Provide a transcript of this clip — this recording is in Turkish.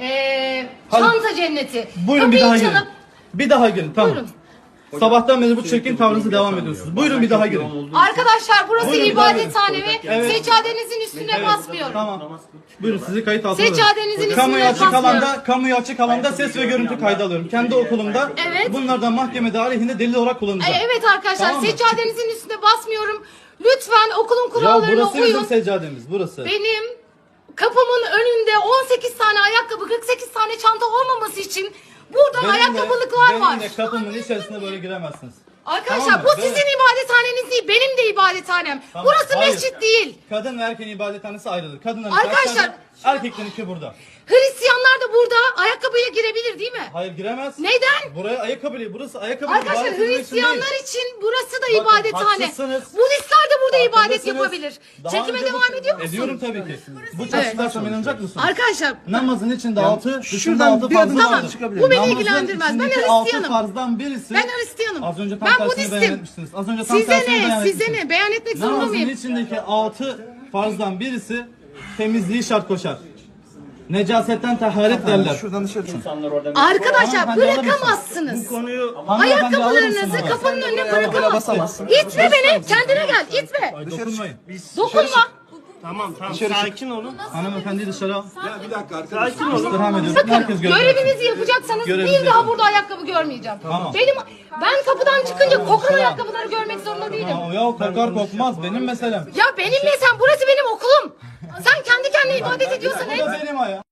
Ee, Hadi. çanta cenneti. Buyurun bir Kapıyı daha girin. çalıp- Bir daha girin tamam. Buyurun. Sabahtan beri bu çirkin tavrınızı devam ediyorsunuz. Buyurun bir daha girin. Arkadaşlar burası Buyurun, ibadethane ve Evet. seccadenizin üstüne Evet, basmıyorum. Tamam. Buyurun sizi kayıt altına Seccadenizin alıyorum. Kamuya üstüne açık basmıyorum. alanda, kamuya açık alanda ses ve görüntü kaydı alıyorum. Kendi okulumda Evet. bunlardan mahkemede aleyhinde delil olarak kullanacağım. Ee, evet arkadaşlar Tamam mı? seccadenizin üstüne basmıyorum. Lütfen okulun Ya kurallarına burası bizim uyun. seccademiz burası. Benim kapımın önünde 18 tane ayakkabı, 48 tane çanta olmaması için burada Benim de- ayakkabılıklar var. de kapımın içerisine böyle giremezsiniz. Arkadaşlar Tamam mı? bu sizin ibadethaneniz değil, benim de ibadethanem. Tamam, Burası hayır. mescit değil. Kadın ve erkeğin ibadethanesi ayrıdır. Kadınların Arkadaşlar- aşağıda, erkeklerinki burada. Hristiyanlar da burada ayakkabıyla girebilir değil mi? Hayır giremez. Neden? Buraya ayakkabı burası ayakkabı Arkadaşlar Hristiyanlar için burası da Bakın, ibadethane. haklısınız. Budistler burada ibadet yapabilir. Çekime devam ediyor musun? Ediyorum tabii ki. Bu çalışmalarsa inanacak mısın? Arkadaşlar Namazın içinde altı, dışında şuradan altı bir farzı adım Tamam, vardır. çıkabilir bu beni Namazın ilgilendirmez. Ben içindeki altı Hristiyanım. farzdan birisi. Ben Hristiyanım. Az önce tam ben tersini Budistim. beyan etmiştiniz. Az önce tam Size tersini beyan ne? Size ne? Beyan etmek zorunda Namazın mıyım? içindeki altı farzdan birisi temizliği şart koşar. Necasetten taharet derler. Şuradan dışarı çık. Arkadaşlar Hanımefendi alır mısın? bırakamazsınız. Konuyu hanımefendi alır mısın Ayakkabılarınızı kapının önüne bırakamazsınız. İtme beni. Kendine gel. İtme. Ay, dokunmayın. Dokunma. Tamam tamam sakin olun. Hanımefendiyi dışarı al. Ya bir dakika arkadaşlar. Sakin olun. İstirham ediyorum. Bakın Herkes görecek. görevinizi yapacaksanız Görevinizi bir daha yapın. burada ayakkabı görmeyeceğim. Tamam. Benim ben kapıdan çıkınca kokan ayakkabıları görmek zorunda değilim. Ya kokar kokmaz benim meselem. Ya benim mesem burası benim okulum. Sen kendi kendine ibadet ediyorsan Bu et. da benim ayağım.